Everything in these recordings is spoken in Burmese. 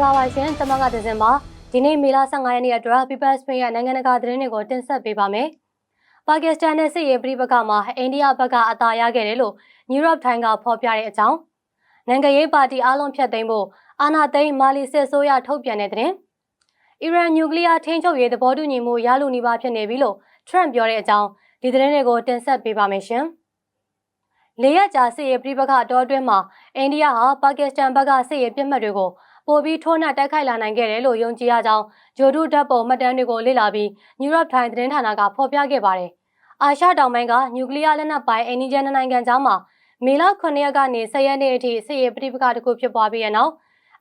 င်္ဂလာပါရှင်ကျွန်မကဒဇင်ပါဒီနေ့မေလ15ရက်နေ့အတွက် People Spring ရဲ့နိုင်ငံတကာသတင်းတွေကိုတင်ဆက်ပေးပါမယ်ပါကစ္စတန်နဲ့စစ်ရေးပြည်ပကမှာအိန္ဒိယဘက်ကအသာရခဲ့တယ်လို့ New York Times ကဖော်ပြတဲ့အကြောင်းနိုင်ငံရေးပါတီအားလုံးဖျက်သိမ်းဖို့အာဏာသိမ်းမာလီစစ်ဆိုးရထုတ်ပြန်တဲ့တဲ့အီရန်နျူကလ িয়ার ထိန်းချုပ်ရေးသဘောတူညီမှုရလို့နေပါဖြစ်နေပြီလို့ Trump ပြောတဲ့အကြောင်းဒီသတင်းတွေကိုတင်ဆက်ပေးပါမယ်ရှင်လေးရကြာစစ်ရေးပြည်ပကအတော်အတွင်းမှာအိန္ဒိယဟာပါကစ္စတန်ဘက်ကစစ်ရေးပြစ်မှတ်တွေကို ပိုပြီးထိုးနှက်တိုက်ခိုက်လာနိုင်ခဲ့တယ်လို့ယုံကြည်ရကြောင်းဂျိုဒုဓာတ်ပုံမှတ်တမ်းတွေကိုလေ့လာပြီး New York Times သတင်းဌာနကဖော်ပြခဲ့ပါတယ်။အာရှတောင်ပိုင်းကနျူကလ িয়ার လက်နက်ပိုင်အိန္ဒိယနိုင်ငံကြားမှာမေလ9ရက်ကနေ10ရက်နေ့အထိစစ်ရေးပြည်ပကတစ်ခုဖြစ်ပွားပြီးတဲ့နောက်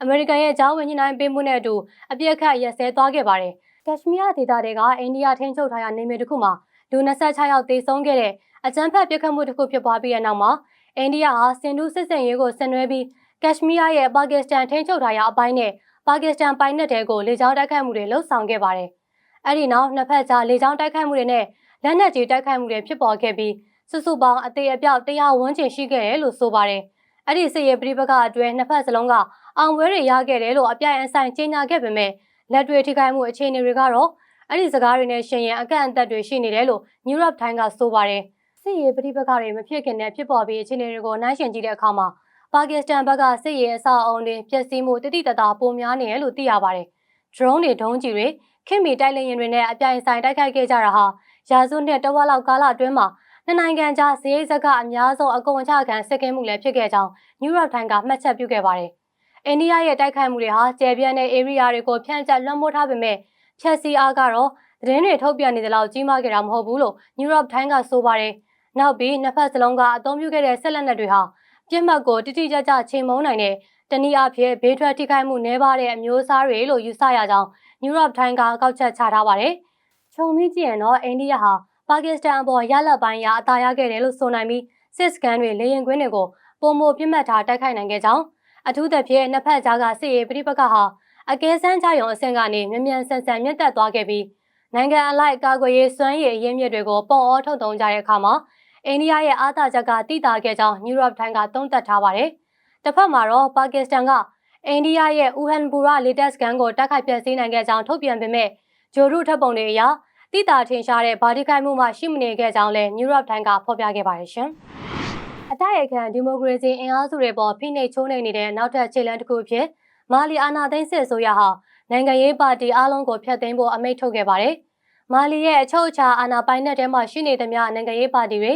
အမေရိကန်ရဲ့ကြားဝင်ညှိနှိုင်းပေးမှုနဲ့အတူအပြစ်ခတ်ရက်စဲသွားခဲ့ပါတယ်။ကက်ရှမီးယားဒေသတွေကအိန္ဒိယထိန်းချုပ်ထားတဲ့နေမြေတစ်ခုမှာလူ26ယောက်သေဆုံးခဲ့တဲ့အကြမ်းဖက်ပစ်ခတ်မှုတစ်ခုဖြစ်ပွားပြီးတဲ့နောက်မှာအိန္ဒိယဟာစင်ဒူးစစ်စင်ရေးကိုဆင်နွှဲပြီး ကက်ရှမီးယားရဲ့ပါကစ္စတန်ထိန်းချုပ်ထားတဲ့အပိုင်းနဲ့ပါကစ္စတန်ပိုင်နက်တဲကိုလေကြောင်းတိုက်ခိုက်မှုတွေလှုပ်ဆောင်ခဲ့ပါတယ်။အဲဒီနောက်နှစ်ဖက်ကြားလေကြောင်းတိုက်ခိုက်မှုတွေနဲ့လက်နက်ကြီးတိုက်ခိုက်မှုတွေဖြစ်ပေါ်ခဲ့ပြီးစုစုပေါင်းအသေးအပြောက်တရားဝန်းကျင်ရှိခဲ့တယ်လို့ဆိုပါတယ်။အဲ့ဒီစစ်ရေးပြည်ပကအတွင်းနှစ်ဖက်စလုံးကအောင်ပွဲတွေရခဲ့တယ်လို့အပြိုင်အဆိုင်ကြေညာခဲ့ပေမဲ့လက်တွေ့ထိခိုက်မှုအခြေအနေတွေကတော့အဲ့ဒီစကားတွေနဲ့ရှင်ရင်အကန့်အသတ်တွေရှိနေတယ်လို့ New York Times ကဆိုပါတယ်။စစ်ရေးပြည်ပကတွေမဖြစ်ခင်နဲ့ဖြစ်ပေါ်ပြီးအခြေအနေတွေကိုနှိုင်းယှဉ်ကြည့်တဲ့အခါမှာ ပါကစ္စတန်ဘက်ကစစ်ရေးအဆောက်အအုံတွေပျက်စီးမှုတတိတတာပိုများနေတယ်လို့သိရပါတယ်။ drone တွေဒုံးကျည်တွေခင်မီတိုက်လေယာဉ်တွေနဲ့အပြိုင်ဆိုင်တိုက်ခိုက်ခဲ့ကြတာဟာရာစုနှစ်တဝက်လောက်ကာလအတွင်းမှာနှစ်နိုင်ငံကြားစည်းစိမ်ကအများဆုံးအကုန်အချခံစစ်ကင်းမှုလည်းဖြစ်ခဲ့ကြောင်း New York Times ကမှတ်ချက်ပြုခဲ့ပါတယ်။အိန္ဒိယရဲ့တိုက်ခိုက်မှုတွေဟာကျယ်ပြန့်တဲ့ area တွေကိုဖြန့်ကျက်လွှမ်းမိုးထားပေမဲ့ဖြက်စီအားကတော့သတင်းတွေထုတ်ပြန်နေတဲ့လောက်ကြီးမားခဲ့တာမဟုတ်ဘူးလို့ New York Times ကဆိုပါတယ်။နောက်ပြီးနှစ်ဖက်စလုံးကအသုံးပြုခဲ့တဲ့ဆက်လက်နက်တွေဟာ ပြစ်မှတ်ကိုတိတိကျကျချိန်မုံနိုင်တဲ့တနည်းအားဖြင့်ဘေးထွက်ထိခိုက်မှုနည်းပါတဲ့အမျိုးအစားတွေလို့ယူဆရကြောင်း New York Times ကကောက်ချက်ချထားပါတယ်။ခြုံမိကြည့်ရင်တော့အိန္ဒိယဟာပါကစ္စတန်အပေါ်ရလက်ပိုင်းရာအသာရခဲ့တယ်လို့ဆိုနိုင်ပြီးစစ်စကန်တွေလေရင်ကွင်းတွေကိုပုံမပြစ်မှတ်ထားတိုက်ခိုက်နိုင်ခဲ့ကြောင်းအထူးသဖြင့်နှစ်ဖက်ကြားကစစ်ရေးပြိပကဟာအကဲစမ်းကြရုံအဆင့်ကနေမြ мян ဆန်ဆန်မြင့်တက်သွားခဲ့ပြီးနိုင်ငံအလိုက်ကာကွယ်ရေးစွမ်းရည်အရင်းမြစ်တွေကိုပုံအောထုတ်သုံးကြတဲ့အခါမှာ အိန္ဒိယရဲ့အားသာချက်ကတိတာခဲ့ကြောင်း New York Times ကသုံးသပ်ထားပါတယ်။တစ်ဖက်မှာတော့ပါကစ္စတန်ကအိန္ဒိယရဲ့အူဟန်ဘူရာလေတက်စကန်ကိုတိုက်ခိုက်ပြစ်စည်းနိုင်ခဲ့ကြောင်းထုတ်ပြန်ပေမဲ့ဂျိုရုထပ်ပုံတွေအရတိတာထင်ရှားတဲ့ဗာဒီခိုင်မှုမှရှိမနေခဲ့ကြောင်းလည်း New York Times ကဖော်ပြခဲ့ပါတယ်ရှင်။အတိုက်အခံဒီမိုကရေစီအင်အားစုတွေပေါ်ဖိနှိပ်ချိုးနှိမ်နေတဲ့နောက်ထပ်ခြေလှမ်းတစ်ခုဖြစ်မာလီအာနာသိန်းစစ်ဆိုရဟာနိုင်ငံရေးပါတီအလုံးကိုဖျက်သိမ်းဖို့အမိန့်ထုတ်ခဲ့ပါတယ်။မာလီရဲ့အချုပ်အခြာအာဏာပိုင်တဲ့တဲမှာရှိနေသမျှနိုင်ငံရေးပါတီတွေ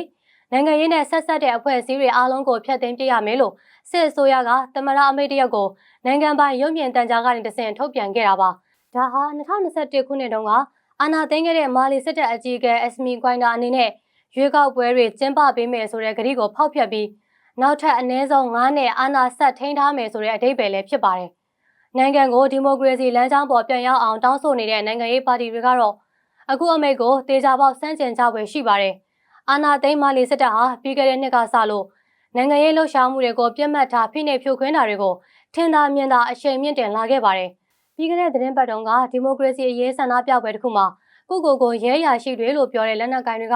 နိုင်ငံရေးနဲ့ဆက်ဆက်တဲ့အဖွဲ့အစည်းတွေအားလုံးကိုဖျက်သိမ်းပြရမယ်လို့စစ်အစိုးရကသမရအမိတ်တရက်ကိုနိုင်ငံပိုင်ရုပ်မြင်တန်ကြားကနေတဆင့်ထုတ်ပြန်ခဲ့တာပါ။ဒါဟာ2021ခုနှစ်တုန်းကအာဏာသိမ်းခဲ့တဲ့မာလီစစ်တပ်အကြီးအကဲအက်စမီကွိုင်နာအနေနဲ့ရွေးကောက်ပွဲတွေကျင်းပပေးမယ်ဆိုတဲ့ကတိကိုဖောက်ဖျက်ပြီးနောက်ထပ်အနည်းဆုံး9နှစ်အာဏာဆက်ထိန်းထားမယ်ဆိုတဲ့အဓိပ္ပာယ်လည်းဖြစ်ပါတယ်။နိုင်ငံကိုဒီမိုကရေစီလမ်းကြောင်းပေါ်ပြန်ရောက်အောင်တောင်းဆိုနေတဲ့နိုင်ငံရေးပါတီတွေကတော့အခုအမိတ်ကိုတေချာပေါက်စန့်ကျင်ကြွယ်ရှိပါတယ်။ အာဏာသိမ်းမာလီစစ်တပ်ဟာပြီးခဲ့တဲ့နှစ်ကစလို့နိုင်ငံရေးလှုပ်ရှားမှုတွေကိုပြတ်မှတ်ထားဖိနှိပ်ဖြိုခွင်းတာတွေကိုထင်သာမြင်သာအရှိန်မြင့်တင်လာခဲ့ပါတယ်။ပြီးခဲ့တဲ့သတင်းပတ်တုန်းကဒီမိုကရေစီအရေးဆန္ဒပြပွဲတစ်ခုမှာကိုကိုကိုရဲရရှိတွေလို့ပြောတဲ့လက်နက်ကိုင်တွေက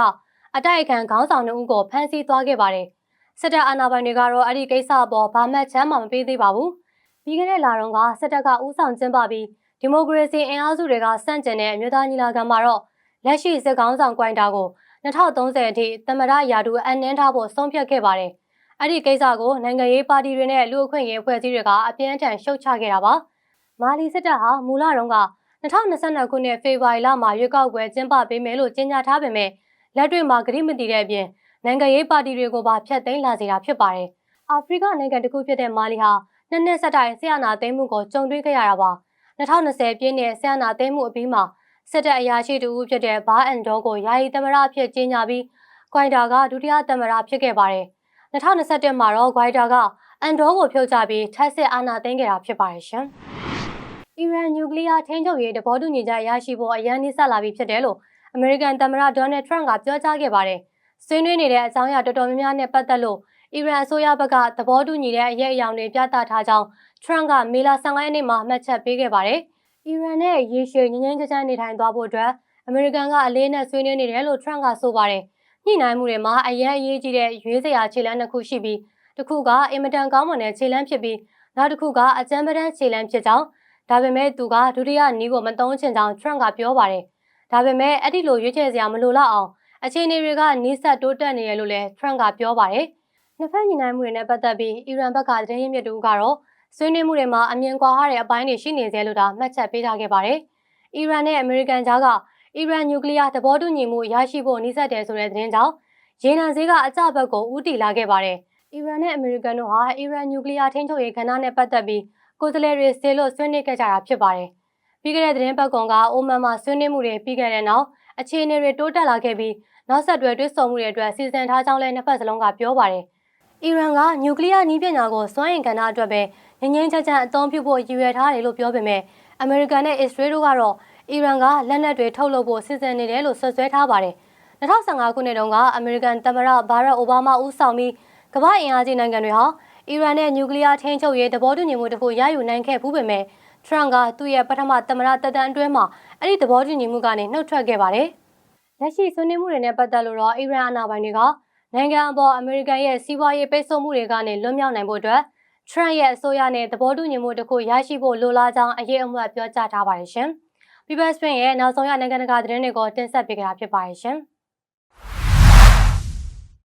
အတိုက်အခံခေါင်းဆောင်နှုတ်ကိုဖမ်းဆီးသွားခဲ့ပါတယ်။စစ်တပ်အာဏာပိုင်တွေကတော့အဲ့ဒီကိစ္စအပေါ်ဘာမှချမ်းမှမပေးသေးပါဘူး။ပြီးခဲ့တဲ့လတုန်းကစစ်တပ်ကဥဆောင်ကျင်းပပြီးဒီမိုကရေစီအင်အားစုတွေကစန့်ကျင်တဲ့အမျိုးသားညီလာခံမှာတော့လက်ရှိစစ်ကောင်းဆောင်ကွိုင်တာကို 2030အထိသမရယာဒူအန်နင်းထားဖို့ဆုံးဖြတ်ခဲ့ပါတယ်။အဲ့ဒီကိစ္စကိုနိုင်ငံရေးပါတီတွေနဲ့လူအခွင့်ရေးအဖွဲ့အစည်းတွေကအပြင်းအထန်ရှုတ်ချခဲ့တာပါ။မာလီစစ်တပ်ဟာမူလတုန်းက2022ခုနှစ်ဖေဖော်ဝါရီလမှာရွေးကောက်ပွဲကျင်းပပေးမယ်လို့ကြေညာထားပေမဲ့လက်တွေ့မှာဂရိမတည်တဲ့အပြင်နိုင်ငံရေးပါတီတွေကိုပါဖျက်သိမ်းလာစေတာဖြစ်ပါတယ်။အာဖရိကနိုင်ငံတစ်ခုဖြစ်တဲ့မာလီဟာနှစ်နှစ်ဆက်တိုင်ဆရာနာသိမ်းမှုကိုကြုံတွေ့ခဲ့ရတာပါ။2020ပြည့်နှစ်ဆရာနာသိမ်းမှုအပြီးမှာ စစ်တပ်အရာရှိတူဖြစ်တဲ့ဘာအန်ဒေါကိုယာယီသမရအဖြစ်ကြေညာပြီးကွိုင်တာကဒုတိယသမရဖြစ်ခဲ့ပါတယ်။2021မှာတော့ကွိုင်တာကအန်ဒေါကိုဖြုတ်ချပြီးထပ်ဆစ်အာဏာသိမ်းခဲ့တာဖြစ်ပါတယ်ရှင်။အီရန်နျူကလ িয়ার ထိန်းချုပ်ရေးတဘောတူညီချက်ရရှိဖို့အရန်နှိစက်လာပြီဖြစ်တယ်လို့အမေရိကန်သမ္မတဒေါ်နယ်ထရန့်ကပြောကြားခဲ့ပါတယ်။ဆွေးနွေးနေတဲ့အကြောင်းအရာတော်တော်များများနဲ့ပတ်သက်လို့အီရန်အစိုးရဘက်ကသဘောတူညီတဲ့အရေးအယောင်တွေပြသထားကြောင်းထရန့်ကမေလ15ရက်နေ့မှာမှတ်ချက်ပေးခဲ့ပါတယ်။ အီရန်နဲ့ရေရှည်ငြိမ်းငြိမ်းချမ်းချမ်းနေထိုင်သွားဖို့အတွက်အမေရိကန်ကအလေးနဲ့ဆွေးနွေးနေတယ်လို့ထရန့်ကဆိုပါတယ်။ညှိနှိုင်းမှုတွေမှာအရန်အရေးကြီးတဲ့ရွေးစရာခြေလှမ်းတစ်ခုရှိပြီးတစ်ခုကအင်မတန်ကောင်းမွန်တဲ့ခြေလှမ်းဖြစ်ပြီးနောက်တစ်ခုကအကြမ်းပတမ်းခြေလှမ်းဖြစ်ကြောင်း။ဒါပေမဲ့သူကဒုတိယနီးကိုမသုံးချင်ကြောင်း Trump ကပြောပါတယ်။ဒါပေမဲ့အဲ့ဒီလိုရွေးချယ်စရာမလိုတော့အောင်အခြေအနေတွေကနီးစပ်တိုးတက်နေရလို့လည်း Trump ကပြောပါတယ်။နှစ်ဖက်ညီနိုင်မှုတွေနဲ့ပတ်သက်ပြီးအီရန်ဘက်ကသတင်းရင်းမြစ်တူကတော့ ဆွေးနွေးမှုတွေမှာအမြင်ကွာဟတဲ့အပိုင်းတွေရှိနေသေးလို့ဒါမှတ်ချက်ပေးထားခဲ့ပါတယ်။အီရန်နဲ့အမေရိကန်ကြားကအီရန်နျူကလ িয়ার သဘောတူညီမှုရရှိဖို့နှိစက်တယ်ဆိုတဲ့သတင်းကြောင့်ရေနံဈေးကအကြဘက်ကိုဦးတည်လာခဲ့ပါတယ်။အီရန်နဲ့အမေရိကန်တို့ဟာအီရန်နျူကလ িয়ার ထိန်းချုပ်ရေးကဏ္ဍနဲ့ပတ်သက်ပြီးကိုယ်စားလှယ်တွေဆေလို့ဆွေးနွေးခဲ့ကြတာဖြစ်ပါတယ်။ပြီးခဲ့တဲ့သတင်းပတ်ကောင်ကအိုမန်မှာဆွေးနွေးမှုတွေပြီးခဲ့တဲ့နောက်အခြေအနေတွေတိုးတက်လာခဲ့ပြီးနောက်ဆက်တွဲတွဲဆုံမှုတွေအတွက်စီစဉ်ထားကြောင်းလည်းနှစ်ဖက်စလုံးကပြောပါတယ်။အီရန်ကနျူကလ িয়ার နည်းပညာကိုစွမ်းအင်ကဏ္ဍအတွက်ပဲ ငြိမ်းငြိမ်းချမ်းချမ်းအသုံးပြုဖို့ရည်ရွယ်ထားတယ်လို့ပြောပေမဲ့အမေရိကန်နဲ့အစ္စရေးတို့ကတော့အီရန်ကလက်နက်တွေထုတ်လုပ်ဖို့စီစဉ်နေတယ်လို့ဆွဆွဲထားပါတယ်။2015ခုနှစ်တုန်းကအမေရိကန်သမ္မတဘာရက်အိုဘားမားဦးဆောင်ပြီးကမ္ဘာအင်အားကြီးနိုင်ငံတွေဟာအီရန်နဲ့နျူကလ িয়ার ထိန်းချုပ်ရေးသဘောတူညီမှုတစ်ခုရယူနိုင်ခဲ့ဘူးပေမဲ့ထရန့်ကသူ့ရဲ့ပထမသမ္မတတက်တန်းအတွင်းမှာအဲ့ဒီသဘောတူညီမှုကနေနှုတ်ထွက်ခဲ့ပါတယ်။လက်ရှိဆွေးနွေးမှုတွေနဲ့ပတ်သက်လို့တော့အီရန်အာဏာပိုင်တွေကနိုင်ငံအပေါ်အမေရိကန်ရဲ့စီးပွားရေးပိတ်ဆို့မှုတွေကနေလွတ်မြောက်နိုင်ဖို့အတွက် ထရန့်ရဲ့အစိုးရနဲ့သဘောတူညီမှုတစ်ခုရရှိဖို့လိုလားကြောင်းအရေးအမွတ်ပြောကြားထားပါတယ်ရှင်။ People Spin ရဲ့နောက်ဆုံးရနိုင်ငံတကာသတင်းတွေကိုတင်ဆက်ပေးကြတာဖြစ်ပါတယ်ရှင်။